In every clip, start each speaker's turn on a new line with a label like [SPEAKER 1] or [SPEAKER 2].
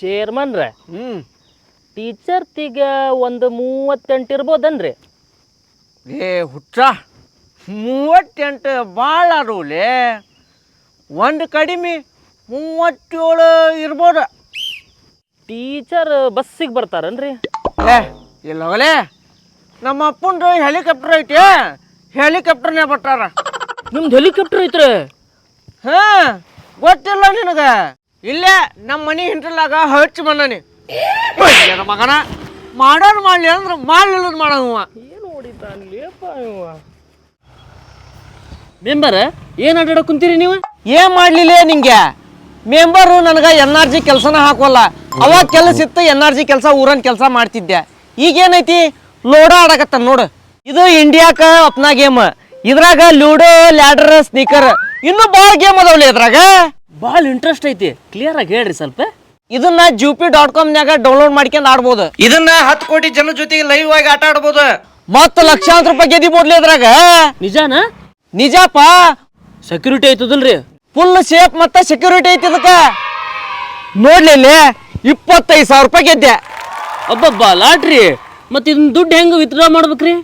[SPEAKER 1] ಚೇರ್ಮನ್ರ.
[SPEAKER 2] ಹ್ಞೂ
[SPEAKER 1] ಟೀಚರ್ತಿಗ ಒಂದು ಮೂವತ್ತೆಂಟು ಇರ್ಬೋದನ್ರಿ?
[SPEAKER 2] ಏ ಹುಚ್ಚ. ಮೂವತ್ತೆಂಟು ಭಾಳ ಅದಾವಲೇ ಒಂದು ಕಡಿಮೆ ಮೂವತ್ತೇಳು ಇರ್ಬೋದು.
[SPEAKER 1] ಟೀಚರ್ ಬಸ್ಸಿಗೆ ಬರ್ತಾರನ್ರಿ?
[SPEAKER 2] ಏ ಇಲ್ಲವಲೇ. ನಮ್ಮ ಅಪ್ಪಂದು ಹೆಲಿಕಾಪ್ಟರ್ ಐತಿ. ಹೆಲಿಕಾಪ್ಟರ್ನೇ ಬರ್ತಾರ.
[SPEAKER 1] ನಿಮ್ದು ಹೆಲಿಕಾಪ್ಟರ್ ಐತ್ರಿ?
[SPEAKER 2] ಹಾಂ ಗೊತ್ತಿಲ್ಲ ನಿನಗೆ. ಇಲ್ಲೇ ನಮ್ಮ ಮನೆ ಹಿಂಟ್ರಲ್ಲಾಗ ಹಚ್ಚಿ ಬಂದಾನಿ. ಮಗನ? ಮಾಡೋರು ಮಾಡಲಿ ಅಂದ್ರೆ ಮಾಡಲಿಲ್ಲ ಮಾಡವ
[SPEAKER 1] ಏನು ಹೊಡಿತಾನ್ಲೇಪ ಇವ. ಮೆಂಬರ್ ಏನು ಆಟಾಡ ಕುಂತೀರಿ ನೀವು?
[SPEAKER 2] ಏನ್ ಮಾಡ್ಲಿಲ್ಲ ನಿಂಗೆ? ಮೆಂಬರು ನನಗೆ ಎನ್ ಆರ್ ಜಿ ಕೆಲಸನ ಹಾಕೋಲ್ಲ. ಅವಾಗ ಕೆಲಸ ಇತ್ತು ಎನ್ ಆರ್ ಜಿ ಕೆಲಸ ಊರನ್ ಕೆಲಸ ಮಾಡ್ತಿದ್ದೆ. ಈಗೇನೈತಿ? ಲೋಡೋ ಆಡಕತ್ತ ನೋಡು. ಇದು ಇಂಡಿಯಾಕ ಅಪ್ನಾ ಗೇಮ್. ಇದ್ರಾಗ ಲೂಡೋ ಲ್ಯಾಡರ್ ಸ್ನೀಕರ್ ಇನ್ನೂ ಭಾಳ ಗೇಮ್ ಅದಾವಲ್ಲ ಇದ್ರಾಗ.
[SPEAKER 1] ಭಾಳ ಇಂಟ್ರೆಸ್ಟ್ ಐತಿ. ಕ್ಲಿಯರ್ ಆಗಿ ಹೇಳ್ರಿ ಸ್ವಲ್ಪ.
[SPEAKER 2] ಇದನ್ನ ಜೂಪಿ ಡಾಟ್ ಕಾಮ್ನ್ಯಾಗ ಡೌನ್ಲೋಡ್ ಮಾಡ್ಕೊಂಡು ಆಡ್ಬೋದು. ಇದನ್ನ ಹತ್ತು ಕೋಟಿ ಜನ ಜೊತೆಗೆ ಲೈವ್ ಆಗಿ ಆಟ ಆಡ್ಬೋದು. ಮತ್ತ ಲಕ್ಷಾಂತರ ರೂಪಾಯಿ ಗೆದಿಬೋದ್ಲಿ ಅದ್ರಾಗ
[SPEAKER 1] ನಿಜಾನ?
[SPEAKER 2] ನಿಜಪ್ಪ?
[SPEAKER 1] ಸೆಕ್ಯೂರಿಟಿ ಐತದಲ್ರಿ.
[SPEAKER 2] ಫುಲ್ ಸೇಫ್ ಮತ್ತೆ ಸೆಕ್ಯೂರಿಟಿ ಐತಿ ಇದಕ್ಕ. ನೋಡ್ಲಿ ಇಲ್ಲಿ ಇಪ್ಪತ್ತೈದು ಸಾವಿರ ರೂಪಾಯಿ ಗೆದ್ದೆ.
[SPEAKER 1] ಅಬ್ಬಬ್ಬಾ ಲಾಟ್ರಿ. ಮತ್ತೆ ಇದನ್ನ ದುಡ್ಡು ಹೆಂಗೆ ವಿತ್ಡ್ರಾ ಮಾಡ್ಬೇಕ್ರಿ?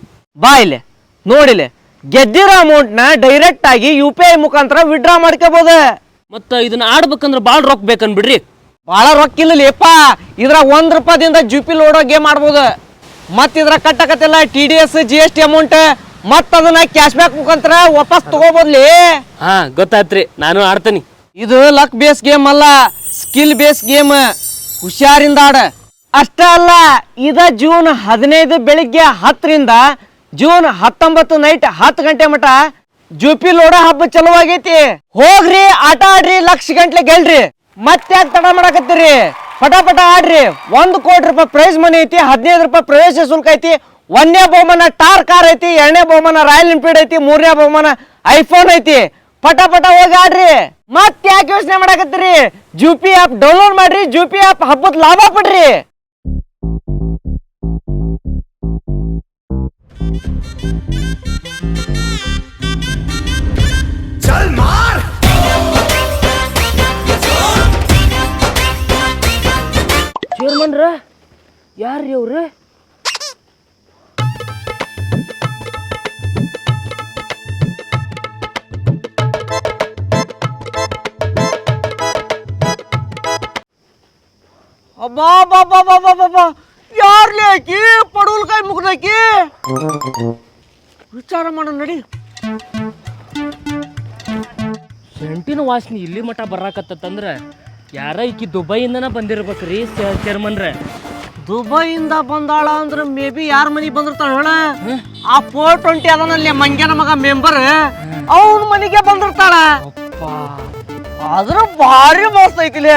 [SPEAKER 2] ಬಾ ಇಲ್ಲಿ. ನೋಡಿಲಿ ಗೆದ್ದಿರೋ ಅಮೌಂಟ್ನ ಡೈರೆಕ್ಟ್ ಆಗಿ ಯು ಪಿ ಐ ಮುಖಾಂತರ ವಿಡ್ರಾ ಮಾಡ್ಕೋಬಹುದು
[SPEAKER 1] ಮತ್ತೆ ಇದನ್ನ ಆಡ್ಬೇಕಂದ್ರೆ ಭಾಳ ರೊಕ್ಕ ಬೇಕನ್ಬಿಡ್ರಿ.
[SPEAKER 2] ಭಾಳ ರೊಕ್ಕ ಇಲ್ಲ ಲೇಪ ಇದ್ರಾಗ ಒಂದ್ ರೂಪಾಯಿಂದ ಜುಪಿ ಲೋಡೋ ಗೇಮ್ ಆಡ್ಬೋದು ಮತ್ ಇದ್ರ ಕಟ್ಟಕತ್ತಿಲ್ಲ T D S G S T amount ಮತ್ ಅದನ್ನ ಕ್ಯಾಶ್ ಬ್ಯಾಕ್ ಮುಖಾಂತರ ವಾಪಸ್ ತಗೋಬೋದ್ಲಿ?
[SPEAKER 1] ಹಾ ಗೊತ್ತಾಯ್ತ್ರಿ. ನಾನು ಆಡ್ತೀನಿ.
[SPEAKER 2] ಇದು ಲಕ್ ಬೇಸ್ ಗೇಮ್ ಅಲ್ಲ ಸ್ಕಿಲ್ ಬೇಸ್ ಗೇಮ್ ಹುಷಾರಿಂದ ಆಡ. ಅಷ್ಟೇ ಅಲ್ಲ ಇದ ಜೂನ್ ಹದಿನೈದು ಬೆಳಿಗ್ಗೆ ಹತ್ತರಿಂದ ಜೂನ್ ಹತ್ತೊಂಬತ್ತು ನೈಟ್ ಹತ್ತು ಗಂಟೆ ಮಟ ಜುಪಿ ಲೋಡ ಹಬ್ಬ ಚಲೋ ಆಗೈತಿ ಹೋಗ್ರಿ, ಆಟ ಆಡ್ರಿ, ಲಕ್ಷ ಗಂಟ್ಲೆ ಗೆಲ್ರಿ. ಮತ್ತೆ ತಡ ಮಾಡಾಕತ್ತೀರಿ? ಪಟಾಪಟ ಪಟ ಆಡ್ರಿ. ಒಂದು ಕೋಟಿ ರೂಪಾಯಿ ಪ್ರೈಸ್ ಮನಿ ಐತಿ, ಹದಿನೈದು ರೂಪಾಯಿ ಪ್ರವೇಶ ಶುಲ್ಕ ಐತಿ, ಒಂದನೇ ಬಹುಮಾನ ಟಾರ್ ಕಾರ್ ಐತಿ, ಎರಡನೇ ಬಹುಮಾನ ರಾಯಲ್ ಎನ್ಫೀಲ್ಡ್ ಐತಿ, ಮೂರನೇ ಬಹುಮಾನ ಐಫೋನ್ ಐತಿ. ಪಟಾಪಟ ಪಟ ಹೋಗಿ ಆಡ್ರಿ. ಮತ್ತೆ ಯಾಕೆ ಯೋಚನೆ ಮಾಡಾಕತ್ತೀರಿ? ಜೂಪಿ ಆಪ್ ಡೌನ್ಲೋಡ್ ಮಾಡ್ರಿ, ಜೂಪಿ ಆಪ್ ಹಬ್ಬದ ಲಾಭ ಪಡ್ರಿ.
[SPEAKER 1] ಚೇರ್ಮನ್ರ ಯಾರ್ರಿ ಅವ್ರು
[SPEAKER 2] ಅಬ್ಬಾ ಬಾಬಾ ಬಾಬಾ ಬಾಬಾ ಯಾರ್ಲಿ ಆಕಿ ಪಡವಲ್ ಕೈ ಮುಗ್ದಾಕಿ ವಿಚಾರ ಮಾಡೋ ನಡಿ
[SPEAKER 1] ಸೆಂಟಿನ ವಾಸನೆ ಇಲ್ಲಿ ಮಠ ಬರಾಕತ್ತಂದ್ರೆ ಯಾರ ಈಕಿ ದುಬೈಯಿಂದನ ಬಂದಿರ್ಬೇಕ್ರಿ ಚೇರ್ಮನ್ರ
[SPEAKER 2] ದುಬೈಯಿಂದ ಬಂದಾಳ ಅಂದ್ರೆ ಮೇ ಬಿ ಯಾರ ಮನೆಗೆ ಬಂದಿರ್ತಾಳ ಹೇಳ? ಆ ಫೋರ್ ಟ್ವೆಂಟಿ ಅದನಲ್ಲಿ ಮಂಗ್ಯನ ಮಗ ಮೆಂಬರ್ ಅವನ ಮನೆಗೆ ಬಂದಿರ್ತಾಳ. ಆದ್ರೂ ಭಾರಿ ಮಸ್ತ್ ಐತಿಲಿ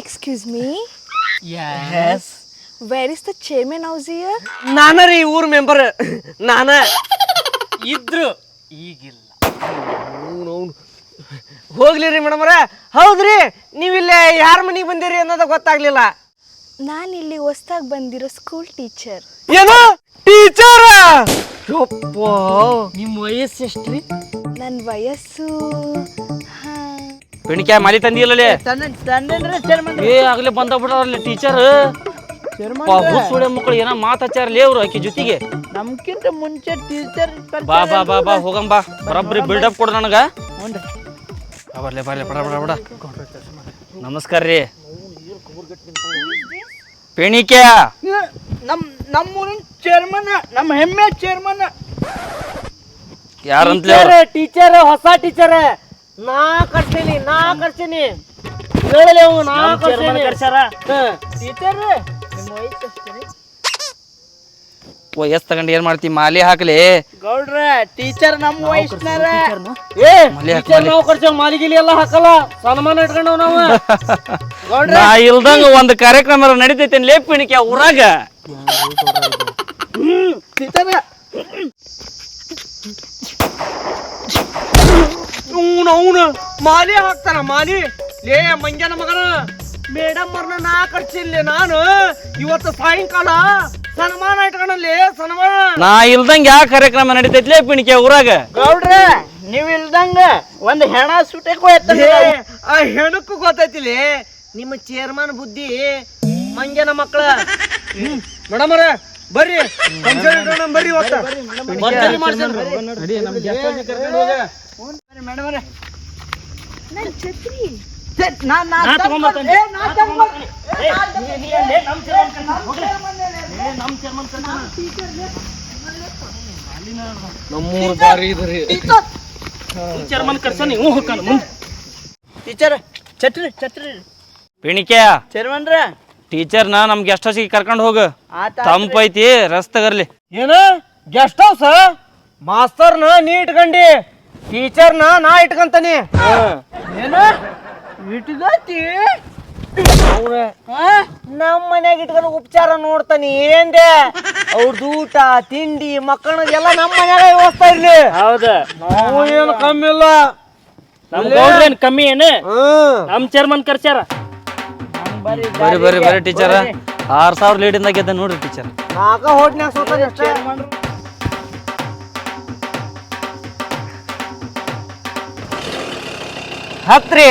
[SPEAKER 3] excuse me
[SPEAKER 1] yes
[SPEAKER 3] where is the chairman house here?
[SPEAKER 2] ನಾನ ರೀ ಊರ್ ಮೆಂಬರ್ ನಾನ
[SPEAKER 1] ಇದ್ರು. ಈಗಿಲ್ಲ.
[SPEAKER 2] ಹೋಗ್ಲಿ ರೀ ಮೇಡಮ್ರ ಹೌದ್ರಿ ನೀವಿಲ್ಲೇ ಯಾರ ಮನೆಗೆ ಬಂದಿರಿ ಅನ್ನೋದು ಗೊತ್ತಾಗ್ಲಿಲ್ಲ.
[SPEAKER 3] ನಾನು ಇಲ್ಲಿ ಹೊಸ್ದಾಗಿ ಬಂದಿರೋ ಸ್ಕೂಲ್ ಟೀಚರ್
[SPEAKER 2] ಏನು? ಟೀಚರ್? ಯಪ್ಪ
[SPEAKER 1] ನಿಮ್ಮ ವಯಸ್ಸು ಎಷ್ಟ್ರಿ?
[SPEAKER 3] ನನ್ನ ವಯಸ್ಸು ಹಾಂ.
[SPEAKER 1] ಬೆಣಿಕೆ ಮಾಲಿ ತಂದಿಲ್ಲಲೇ ಏ ಆಗ್ಲೇ ಬಂದ ಬಿಡ್ರಲ್ಲಿ ಟೀಚರ್ ಸುಳೆ ಮಕ್ಕಳು ಏನೋ ಮಾತಾಚಾರ ಲೇ ಅವ್ರು ಆಕಿ ಜೊತೆಗೆ.
[SPEAKER 4] ನಮ್ಕಿಂತ ಮುಂಚೆ ಟೀಚರ್
[SPEAKER 1] ಬಾ ಬಾ ಬಾ ಬಾ ಹೋಗಂಬಾ ಬರಬ್ರಿ ಬಿಲ್ಡಪ್ ಕೊಡು ನನಗ. ಬರ್ಲಿ ಬರ್ಲಿ ಬಡ ಬಡ ಬಡ. ನಮಸ್ಕಾರ ರೀ. ಪೇಣಿಕೆ
[SPEAKER 4] ನಮ್ ನಮ್ಮೂರಿನ ಚೇರ್ಮನ್ ನಮ್ಮ ಹೆಮ್ಮೆ ಚೇರ್ಮನ್
[SPEAKER 1] ಯಾರಂತಲೇ
[SPEAKER 2] ಟೀಚರ್ ಹೊಸ ಟೀಚರ್ ನಾ ಕರ್ಸೀನಿ ನಾ ಕರ್ಸೀನಿ ಹೇಳಲಿ ಅವ ನಾ ಕರ್ಸೀನಿ
[SPEAKER 4] ಟೀಚರ್ ನಿಮ್ಮ ವಯಸ್ಸು?
[SPEAKER 1] ವಯಸ್ಸು ತಗೊಂಡು ಏನ್ ಮಾಡ್ತಿ? ಮಾಲಿ ಹಾಕ್ಲಿ.
[SPEAKER 4] ಗೌಡ್ರ ಟೀಚರ್ ನಮ್ಮ ವಯಸ್ಸಿನಾರ
[SPEAKER 2] ಏ
[SPEAKER 1] ಮಾಲಿ ಹಾಕ್,
[SPEAKER 2] ಟೀಚರ್
[SPEAKER 1] ಮಾಲಿ.
[SPEAKER 2] ನಾವು ಕರ್ಸೇವ್ ಮಾಲಿಗಿಲಿ ಎಲ್ಲ ಹಾಕಲ್ಲ. ಸನ್ಮಾನ ಇಟ್ಕೊಂಡವ್ ನಾವು.
[SPEAKER 1] ನಾ ಇಲ್ದಂಗ ಒಂದು ಕಾರ್ಯಕ್ರಮ ನಡೀತೈತೆ ಲೇಪಿಣಿಕೆ ಊರಾಗ?
[SPEAKER 4] ಟೀಚರ್
[SPEAKER 2] ಅವ್ನು ಅವನು. ಮಾಲಿ ಹಾಕ್ತಾನ ಮಾಲಿ. ಲೇ ಮಂಗ್ಯಾನ ಮಗನ. ಮೇಡಮ್ ಅವ್ರನ್ನ ನಾ ಕಟ್ಸಿಲ್ಲ ನಾನು. ಇವತ್ತು ಸಾಯಂಕಾಲ ಸನ್ಮಾನ ಇಟ್ಕೊಂಡಲ್ಲಿ ಸನ್ಮಾನ.
[SPEAKER 1] ನಾ ಇಲ್ದಂಗ ಯಾವ ಕಾರ್ಯಕ್ರಮ ನಡೀತೈತಿ ಪಿಣಿಕೆ ಊರಾಗ?
[SPEAKER 4] ಗೌಡ್ರ ನೀವ್ ಇಲ್ದಂಗ ಒಂದ್ ಹೆಣ ಸುಟಕ್
[SPEAKER 2] ಏ, ಆ ಹೆಣಕ್ಕೂ ಗೊತ್ತೈತಿಲಿ? ನಿಮ್ಮ ಚೇರ್ಮನ್ ಬುದ್ಧಿ ಮಂಜನ ಮಕ್ಕಳ ಮೇಡಮ್ ಅವ್ರ ಬರ್ರಿ. ಇಟ್ಕೊಂಡ್ ಬರ್ರಿ ಇವತ್ತ.
[SPEAKER 1] ಭರ್ಜರಿ ಮಾಡ್ಸೇನ್ರಿ.
[SPEAKER 4] ಮೇಡಮ್ ಅವ್ರೆ.
[SPEAKER 3] ನನ್ ಛತ್ರಿ.
[SPEAKER 1] ನಾ
[SPEAKER 4] ಬರ್ತೀನಿ.
[SPEAKER 2] ನಮ್ಮೂರ್ ದಾರಿ ಇದ್ರಿ
[SPEAKER 1] ಚೇರ್ಮನ್ ಕರ್ಸನಿ ಹ್ಞೂ ಹೋಗ್ತಾನ ಮುಂದೆ.
[SPEAKER 4] ಟೀಚರ್ ನಾ
[SPEAKER 1] ಪಿಣಿಕೆ
[SPEAKER 4] ಚೇರ್ಮನ್ರ
[SPEAKER 1] ನಮ್ ಗೆಸ್ಟ್ ಹೌಸ್ ಕರ್ಕೊಂಡು ಹೋಗು.
[SPEAKER 4] ಆತ
[SPEAKER 1] ತಂಪೈತಿ ರಸ್ತಗರ್ಲಿ
[SPEAKER 2] ಏನ? ಗೆಸ್ಟ್ ಹೌಸ್ ಮಾಸ್ತರ್ನ ನೀ ಇಟ್ಕಂಡಿ. ಟೀಚರ್ನ ನಾ ಇಟ್ಕಂತಾನಿ.
[SPEAKER 4] ಏನ? ಇಟ್ಕೋತಿ.
[SPEAKER 2] ನಮ್ಮ ಮನ್ಯಾಗ ಇಟ್ಕೊಂಡು ಉಪಚಾರ ನೋಡ್ತಾನಿ ಏನ್ದೆ ಅವ್ರದ್ದು ಊಟ ತಿಂಡಿ ಮಕ್ಕಳ ಎಲ್ಲ ನಮ್ಮ ಮನ್ಯಾಗ ವ್ಯವಸ್ಥೆ ಇರ್ಲಿ.
[SPEAKER 1] ಹೌದಾ.
[SPEAKER 2] ನಾವು ಏನು ಕಮ್ಮಿ ಇಲ್ಲ.
[SPEAKER 1] ನಮ್ ಗೌಡ್ರೇನ್ ಕಮ್ಮಿ ಏನು?
[SPEAKER 2] ಹ್ಮ್
[SPEAKER 1] ನಮ್ ಚೇರ್ಮನ್ ಕರ್ಸ್ಯಾರ? ಬರಿ ಬರಿ ಬರಿ ಟೀಚರ್ ಆರ್ ಸಾವಿರ ಲೀಡಿಂದ ಗೆದ್ದ ನೋಡ್ರಿ ಟೀಚರ್
[SPEAKER 2] ನಾಕ ಹೋಟ್ನ್ಯಾಗ ಸೋತಾನೆ ಅಷ್ಟೇ
[SPEAKER 4] ಚೇರ್ಮನ್ರು
[SPEAKER 2] ಹತ್ರಿ.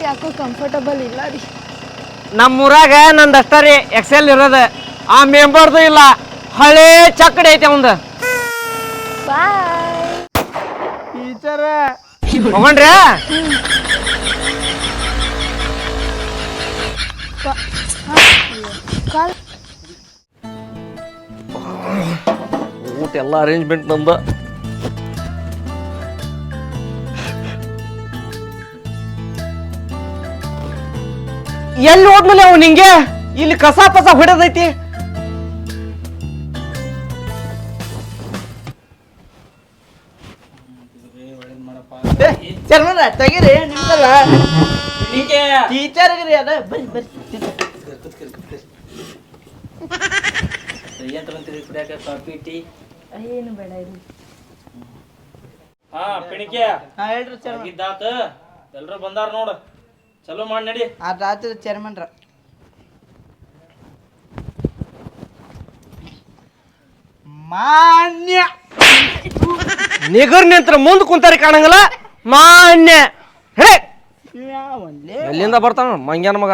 [SPEAKER 3] ಸೀಟ್ ಯಾಕೋ ಕಂಫರ್ಟಬಲ್ ಇಲ್ಲ ರೀ.
[SPEAKER 2] ನಮ್ಮೂರಾಗ ನಂದು ಅಷ್ಟ ರೀ ಎಕ್ಸೆಲ್ ಇರೋದು. ಆ ಮೆಂಬರ್ದು ಇಲ್ಲ ಹಳೆ ಚಕ್ಕಡಿ ಐತೆ ಅವಂದು.
[SPEAKER 3] ಬಾಯ್
[SPEAKER 4] ಟೀಚರ್.
[SPEAKER 2] ಹೋಗಣ್ರಿ.
[SPEAKER 3] ಕಾಲ್
[SPEAKER 2] ಊಟ ಎಲ್ಲ ಅರೇಂಜ್ಮೆಂಟ್ ನಂದ. ಎಲ್ಲಿ ಹೋದ್ಮೇಲೆ ಅವ್ ನಿಂಗೆ? ಇಲ್ಲಿ ಕಸ ಪಸ ಹೊಡೆದೈತಿ.
[SPEAKER 4] ಚೇರ್ಮನ್ರ ತೆಗೀರಿ ನಿಮ್ದಲ್ಲ? ಟೀಚರ್ಗ್ರಿ ಅದ ಬರ್ರಿ ಬರ್ರಿ
[SPEAKER 3] ಏನು ಬೇಡ ಇಲ್ಲಿ
[SPEAKER 1] ಹಾ ಪಿಣಿಕೆ
[SPEAKER 4] ಹೇಳ್ರಿ ಚರ್ಮ.
[SPEAKER 1] ಇದ್ದಾತ ಎಲ್ರು ಬಂದಾರ ನೋಡು. ಚಲೋ ಮಾಡಿ ನಡಿ.
[SPEAKER 4] ಆ ರಾತ್ರಿ ಚೇರ್ಮನ್ರ ಮಾನ್ಯ.
[SPEAKER 2] ನಿಗರ್ ನಿಂತ್ರ ಮುಂದ್ ಕುಂತಾರಿ ಕಾಣಂಗಿಲ್ಲ. ಮಾನ್ಯ. ಹೇ ಎಲ್ಲಿಂದ ಬರ್ತಾನ ಮಂಗ್ಯಾನ ಮಗ.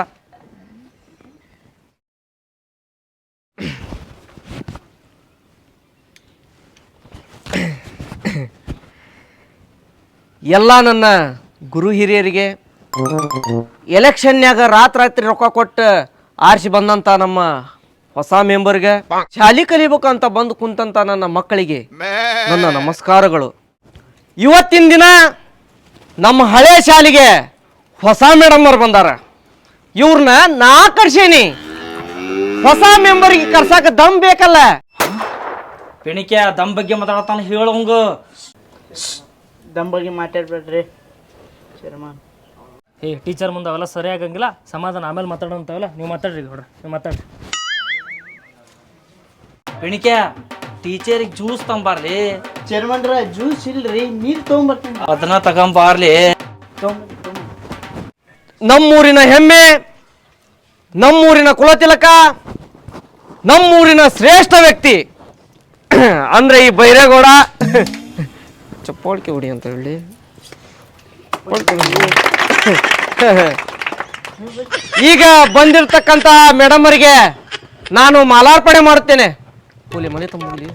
[SPEAKER 2] ಎಲ್ಲ ನನ್ನ ಗುರು ಹಿರಿಯರಿಗೆ ಎಲೆಕ್ಷನ್ಯಾಗ ರಾತ್ರಾತ್ರಿ ರೊಕ್ಕ ಕೊಟ್ಟು ಆರಿಸಿ ಬಂದಂತ ನಮ್ಮ ಹೊಸ ಮೆಂಬರ್ಗೆ. ಶಾಲಿ ಕಲಿಬೇಕಂತ ಬಂದು ಕುಂತಂತ ನನ್ನ ಮಕ್ಕಳಿಗೆ ನನ್ನ ನಮಸ್ಕಾರಗಳು. ಇವತ್ತಿನ ದಿನ ನಮ್ಮ ಹಳೆ ಶಾಲೆಗೆ ಹೊಸ ಮೇಡಮ್ ಅವ್ರು ಬಂದಾರ. ಇವ್ರನ್ನ ನಾ ಕರ್ಸೇನಿ. ಹೊಸ ಮೆಂಬರ್ಗೆ ಕರ್ಸಾಕ ದಮ್ ಬೇಕಲ್ಲ.
[SPEAKER 1] ಪಿಣಿಕೆ ದಮ್ ಬಗ್ಗೆ ಮಾತಾಡತಾನ ಹೇಳಂಗ
[SPEAKER 4] ದಮ್ ಬಗ್ಗೆ ಮಾತಾಡ್ಬೇಡ್ರಿ. ಚೇರ್ಮನ್.
[SPEAKER 5] ಏ ಟೀಚರ್ ಮುಂದೆ ಅವೆಲ್ಲ ಸರಿ ಆಗಂಗಿಲ್ಲ ಸಮಾಧಾನ ಆಮೇಲೆ ಮಾತಾಡೋಂತಾವಲ್ಲ ನೀವು ಮಾತಾಡ್ರಿ ನೋಡ್ರಿ ನೀವು ಮಾತಾಡ್ರಿ.
[SPEAKER 1] ಎಣಿಕೆ ಟೀಚರಿಗೆ ಜ್ಯೂಸ್ ತಂಬಾರ್ಲಿ.
[SPEAKER 4] ಚೇರ್ಮನ್ರ ಜ್ಯೂಸ್ ಇಲ್ರಿ ನೀರ್ ತಗೊಂಬರ್ತೀನಿ.
[SPEAKER 1] ಅದನ್ನ ತಗೊಂಬಾರ್ಲಿ.
[SPEAKER 2] ನಮ್ಮೂರಿನ ಹೆಮ್ಮೆ ನಮ್ಮೂರಿನ ಕುಲತಿಲಕ ನಮ್ಮೂರಿನ ಶ್ರೇಷ್ಠ ವ್ಯಕ್ತಿ ಅಂದ್ರೆ ಈ ಬೈರೇಗೌಡ. ಚಪ್ಪಾಳ್ಕೆ ಹೊಡಿ ಅಂತ ಹೇಳಿ. ಈಗ ಬಂದಿರತಕ್ಕಂತ ಮೇಡಮ್ ಅವರಿಗೆ ನಾನು ಮಾಲಾರ್ಪಣೆ ಮಾಡುತ್ತೇನೆ. ಕೂಲಿ ಮನೆ ತುಂಬಲಿ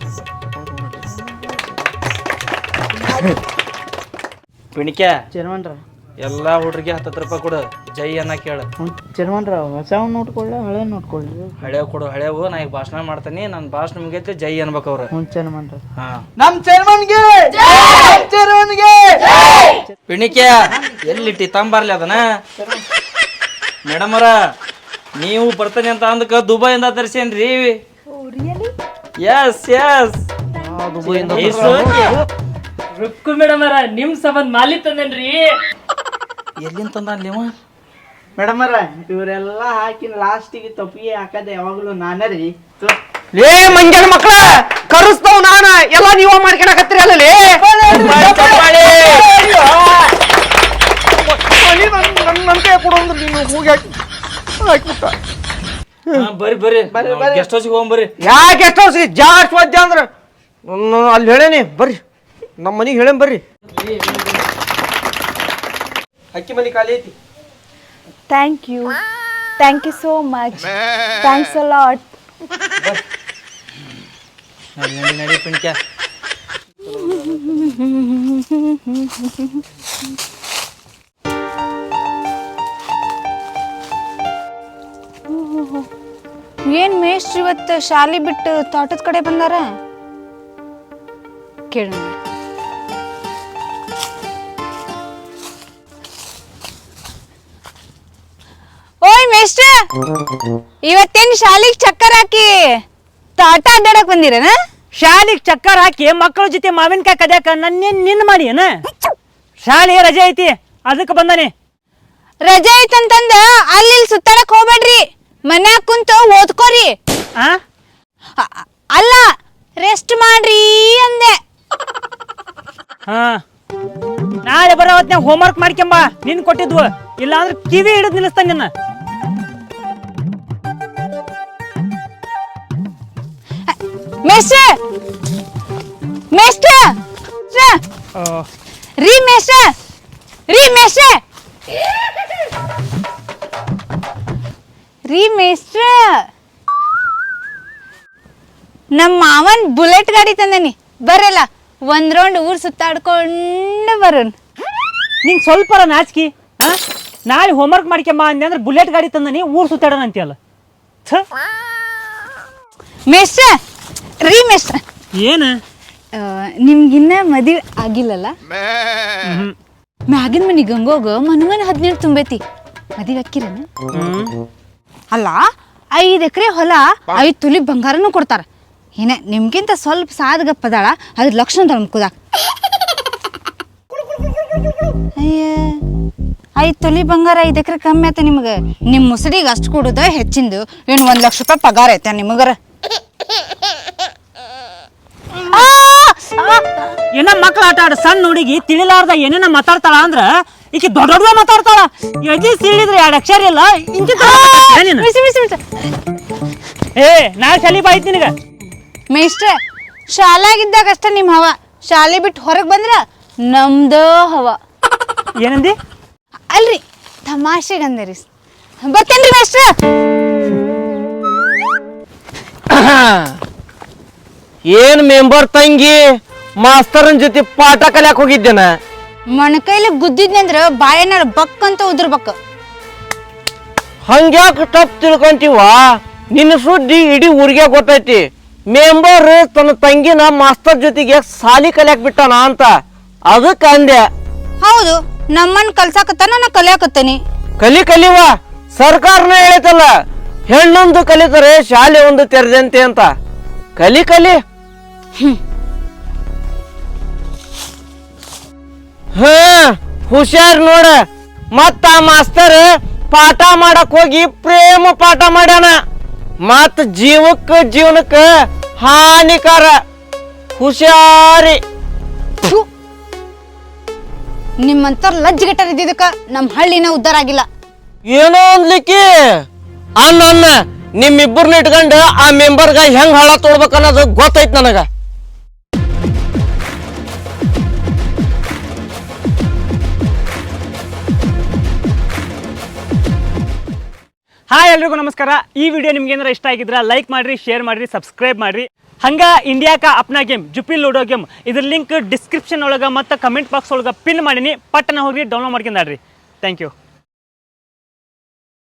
[SPEAKER 1] ಪಿಣಿಕೆ
[SPEAKER 4] ಚೇರ್ಮನ್ರ
[SPEAKER 1] ಎಲ್ಲಾ ಹುಡ್ರಿಗೆ ಹತ್ತತ್ತು ರೂಪಾಯಿ ಕೊಡು. ಜೈ ಅನ್ನ ಕೇಳು.
[SPEAKER 4] ಚೆನ್ನವನ್ರ ಚೇರ್ಮನ್ರ ಹೊಸವ್ ನೋಡ್ಕೊಳ್ಳ ಹಳೆ ನೋಡ್ಕೊಳ್ಳಿ.
[SPEAKER 1] ಹಳೆ ಕೊಡು ಹಳೆವು. ನಾ ಈಗ ಭಾಷಣ ಮಾಡ್ತೀನಿ. ನನ್ನ ಭಾಷಣ ಮುಗಿಯತ್ತೆ ಜೈ ಅನ್ಬೇಕು ಅವ್ರು.
[SPEAKER 4] ಹ್ಞೂ ಚೇರ್ಮನ್ರ
[SPEAKER 1] ಹಾ.
[SPEAKER 4] ನಮ್ ಚೆನ್ನವನ್ಗೆ ಚೇರ್ಮನ್ಗೆ
[SPEAKER 1] ಪಿಣಿಕೆ ಎಲ್ಲಿಟ್ಟಿ ತಂಬಾರ್ಲಿ ಅದನ್ನ? ಮೇಡಮರ ನೀವು ಬರ್ತಾನೆ ಅಂತ ಅಂದಕ್ಕ ದುಬೈಯಿಂದ ತರಿಸೇನ್ರಿ. ಎಸ್ ಎಸ್
[SPEAKER 5] ರುಕ್ಕು ಮೇಡಮರ ನಿಮ್ ಸಂಬಂಧ ಮಾಲಿ ತಂದೇನ್ರಿ
[SPEAKER 1] ಎಲ್ಲಿಂದ ತಂದ
[SPEAKER 4] ನೀವ ಮೇಡಮರ ಇವರೆಲ್ಲ ಹಾಕಿ ಲಾಸ್ಟಿಗೆ ತಪ್ಪಿಗೆ ಹಾಕದೆ ಯಾವಾಗಲೂ ನಾನೇ ರೀ.
[SPEAKER 2] ಲೇ ಮಂಗ್ಯನ ಮಕ್ಕಳ ಕರುಸ್ತಾವ್ ನಾನ. ಎಲ್ಲ ನೀವ ಮಾಡ್ಕೊಳಕತ್ತೀರಿ ಅಲ್ಲ ಲೇ ನನ್ನ ಕೈ ಕೊಡು ಅಂದ್ರೆ ನೀನು ಹೋಗಿ ಹಾಕಿ ಹಾಕ್ಬಿಟ್ಟ
[SPEAKER 1] ಹಾ, ಬರ್ರಿ. ಬರ್ರಿ ಗೆಸ್ಟ್ ಹೌಸಿಗೆ ಹೋಗ್ಬರ್ರಿ
[SPEAKER 2] ಯಾಕೆ ಎಷ್ಟೋ ಸಿ ಜಾಸ್ಟ್ ವಾದ್ಯ ಅಂದ್ರೆ. ನಾನು ಅಲ್ಲಿ ಹೇಳೇನಿ ಬರ್ರಿ. ನಮ್ಮ ಮನೆಗೆ ಹೇಳೇನ್ ಬರ್ರಿ. ಅಕ್ಕಿ ಮನೆ ಖಾಲಿ ಐತಿ.
[SPEAKER 3] Thank you thank you so much thanks a lot
[SPEAKER 1] ನಡಿ ನಡಿ ನಡಿ ಪಿಂಕ್ಯ
[SPEAKER 3] ಏನು ಮೇಷ್ಟ್ರು ಇವತ್ತು ಶಾಲೆ ಬಿಟ್ಟು ತೋಟದ ಕಡೆ ಬಂದಾರ? ಕೇಳೋಣ. ಓಯ್ ಮೇಷ್ಟ್ರ! ಇವತ್ತೇನ್ ಶಾಲಿಗ್ ಚಕ್ಕರ್ ಹಾಕಿ ತೋಟ ಅಡ್ಡಾಡಕ್ ಬಂದಿರೇನ?
[SPEAKER 6] ಶಾಲಿಗೆ ಚಕ್ಕರ್ ಹಾಕಿ ಮಕ್ಕಳ ಜೊತೆ ಮಾವಿನಕಾಯಿ ಕದ್ಯಾಕ ನನ್ನ ನಿನ್ ಮಾಡಿ ಏನ ಶಾಲೆ ರಜೆ ಐತಿ ಅದಕ್ಕೆ ಬಂದಾನೆ.
[SPEAKER 3] ರಜೆ ಐತಂತಂದ ಅಲ್ಲಿ ಇಲ್ಲಿ ಸುತ್ತಾಡಕ್ ಹೋಗ್ಬೇಡ್ರಿ. ಮನ್ಯಾಗ ಕುಂತು ಓದ್ಕೋರಿ.
[SPEAKER 6] ಆ?
[SPEAKER 3] ಅ- ಅಲ್ಲ ರೆಸ್ಟ್ ಮಾಡ್ರಿ ಅಂದೆ.
[SPEAKER 6] ಹಾ. ನಾಳೆ ಬರೋ ಹೊತ್ನ್ಯಾಗ ಹೋಮ್ವರ್ಕ್ ಮಾಡ್ಕೊಂಬ. ನಿನ್ ಕೊಟ್ಟಿದ್ವು. ಇಲ್ಲ ಅಂದ್ರೆ ಕಿವಿ ಹಿಡಿದು ನಿಲ್ಲಿಸ್ತಾನೆ ನಿನ್ನ.
[SPEAKER 3] ಮೇಷ್ಟ್ರ ಶ್ರ- ರೀ ಮೇಷ್ಟ್ರ ರೀ ಮೇಷ್ಟ್ರ ರೀ ಮೇಸ್ಟ್ರ? ನಮ್ಮ ಮಾವನ್ ಬುಲೆಟ್ ಗಾಡಿ ತಂದನಿ. ಬರಲ್ಲ ಒಂದ್ ರೌಂಡ್ ಊರ್ ಸುತ್ತಾಡ್ಕೊಂಡು ಬರೋನ್.
[SPEAKER 6] ನಿನ್ ಸ್ವಲ್ಪ ನಾಚಿಕೆ ಆ? ನಾಳೆ ಹೋಮ್ವರ್ಕ್ ಮಾಡ್ಕೊಂಬ ಅಂದೆ ಅಂದ್ರೆ ಬುಲೆಟ್ ಗಾಡಿ ತಂದನಿ ಊರ್ ಸುತ್ತಾಡೋಣ ಅಂತೀಯಲ್ಲ. ಮೇಸ್ಟ್ರ
[SPEAKER 3] ಮೇಷ್ಟ್ರ ರೀ ಮೇಸ್ಟ್ರ.
[SPEAKER 6] ಏನ?
[SPEAKER 3] ಆ, ನಿಮ್ಗಿನ್ನ ಮದುವೆ ಆಗಿಲ್ಲಲ್ಲ? ಮ್ಯಾಗಿನ ಮನಿ ಗಂಗೋಗ ಮನುಮನ ಹದಿನೇಳು ತುಂಬೈತಿ. ಮದಿ ಅಕ್ಕಿರನ ಅಲ್ಲ ಐದು ಎಕರೆ ಹೊಲ ಐದು ತುಲಿ ಬಂಗಾರನು ಕೊಡ್ತಾರ. ಏನೇ ನಿಮ್ಗಿಂತ ಸ್ವಲ್ಪ ಸಾದ್ಗಪ್ಪದಾಳ ಅದ್ರ ಲಕ್ಷಣ ತಮ್ಕುದ ಅಯ್ಯ ಐದು ತೊಲಿ ಬಂಗಾರ ಐದು ಎಕರೆ ಕಮ್ಮಿ ಆಯ್ತ ನಿಮ್ಗೆ. ನಿಮ್ಮ ಮುಸಡಿಗೆ ಅಷ್ಟು ಕೊಡೋದ ಹೆಚ್ಚಿಂದು ಏನು ಒಂದು ಲಕ್ಷ ರೂಪಾಯಿ ಪಗಾರ ಐತೆ ನಿಮಗರ!
[SPEAKER 6] ಏನ ಮಕ್ಳು ಆಟ ಆಡ ಸಣ್ಣ ಹುಡುಗಿ ತಿಳಿಲಾರ್ದ ಏನೇನ ಮಾತಾಡ್ತಾಳ ಅಂದ್ರ ಈಕಿ ದೊಡ್ಡ ದೊಡ್ಡ ಮಾತಾಡ್ತಾಳ. ಎದಿ ಸೀಳಿದ್ರೆ ಎರಡು ಅಕ್ಷರ ಇಲ್ಲ. ಏ ನಾ ಶಾಲಿ ಬಾ ಐತಿ ನಿನಗ.
[SPEAKER 3] ಮೇಷ್ಟ್ರೆ ಶಾಲಾಗಿದ್ದಾಗ ಅಷ್ಟೇ ನಿಮ್ಮ ಹವ. ಶಾಲೆ ಬಿಟ್ಟು ಹೊರಗೆ ಬಂದ್ರ ನಮ್ದ ಹವ.
[SPEAKER 6] ಏನಂದಿ?
[SPEAKER 3] ಅಲ್ರಿ ತಮಾಷೆಗಂದರಿ ಬರ್ತೇನ್ರಿ ಮೇಷ್ಟ್ರ?
[SPEAKER 2] ಏನ್ ಮೆಂಬರ್ ತಂಗಿ? ಮಾಸ್ತರನ್ ಜೊತೆ ಪಾಠ ಕಲಿಯಾಕ ಹೋಗಿದ್ದೇನ.
[SPEAKER 3] ಮೊಣಕೈಲಿ ಗುದ್ದಿದ್ನಂದ್ರ ಬಾಯನಾರ ಬಕ್ ಅಂತ ಉದ್ರಬಕ್.
[SPEAKER 2] ಹಂಗ್ಯಾಕ ಟಪ್ ತಿಳ್ಕೊಂತೀವ? ನಿನ್ನ ಸುದ್ದಿ ಇಡೀ ಊರಿಗೆ ಗೊತ್ತೈತಿ. ಮೆಂಬರ್ ತನ್ನ ತಂಗಿನ ಮಾಸ್ತರ್ ಜೊತೆಗೆ ಸಾಲಿ ಕಲಿಯಾಕ ಬಿಟ್ಟಾನ ಅಂತ. ಅದಕ್ಕೆ ಅಂದೆ.
[SPEAKER 3] ಹೌದು ನಮ್ಮನ್ ಕಲ್ಸಾಕತ್ತಾನ ನಾ ಕಲಿಯಾಕತ್ತೇನಿ.
[SPEAKER 2] ಕಲಿ ಕಲಿವ. ಸರ್ಕಾರನ ಹೇಳೈತಲ್ಲ ಹೆಣ್ಣೊಂದು ಕಲಿತರೆ ಶಾಲೆ ಒಂದು ತೆರೆದಂತೆ ಅಂತ. ಕಲಿ ಕಲಿ. ಹಾ ಹುಷಾರ್ ನೋಡ. ಮತ್ತ ಆ ಮಾಸ್ತರ್ ಪಾಠ ಮಾಡಕ್ ಹೋಗಿ ಪ್ರೇಮ ಪಾಠ ಮಾಡ್ಯಾನ. ಮತ್ ಜೀವಕ್ಕ ಜೀವನಕ್ಕ ಹಾನಿಕಾರ. ಹುಷಾರಿ.
[SPEAKER 3] ನಿಮ್ಮಂತ ಲಜ್ಜೆಗೆಟ್ಟರ್ ಇದ್ದಿದ್ದಕ್ಕ ನಮ್ಮ ಹಳ್ಳಿನ ಉದ್ದಾರ ಆಗಿಲ್ಲ.
[SPEAKER 2] ಏನೋ ಅನ್ಲಿಕ್ಕೆ? ಅನ್ನ ಅನ್ನ. ನಿಮ್ಮಿಬ್ಬರನ್ನ ಇಟ್ಕೊಂಡು ಆ ಮೆಂಬರ್ಗ ಹೆಂಗ್ ಹಳ ತೋಡ್ಬೇಕನ್ನೋದು ಗೊತ್ತೈತ್ ನನಗ.
[SPEAKER 6] ಹಾಯ್ ಎಲ್ರಿಗೂ ನಮಸ್ಕಾರ. ಈ ವಿಡಿಯೋ ನಿಮ್ಗೆ ಏನಾರ ಇಷ್ಟ ಆಗಿದ್ರೆ ಲೈಕ್ ಮಾಡಿರಿ ಶೇರ್ ಮಾಡಿರಿ ಸಬ್ಸ್ಕ್ರೈಬ್ ಮಾಡಿರಿ. ಹಂಗ ಇಂಡಿಯಾಕ ಅಪ್ನಾ ಗೇಮ್ ಜುಪಿ ಲೂಡೋ ಗೇಮ್ ಇದ್ರ ಲಿಂಕ್ ಡಿಸ್ಕ್ರಿಪ್ಷನ್ ಒಳಗೆ ಮತ್ತು ಕಮೆಂಟ್ ಬಾಕ್ಸ್ ಒಳಗೆ ಪಿನ್ ಮಾಡೀನಿ. ಪಟ್ಟನ ಹೋಗಿ ಡೌನ್ಲೋಡ್ ಮಾಡ್ಕೊಂಡಾಡ್ರಿ ಥ್ಯಾಂಕ್ ಯು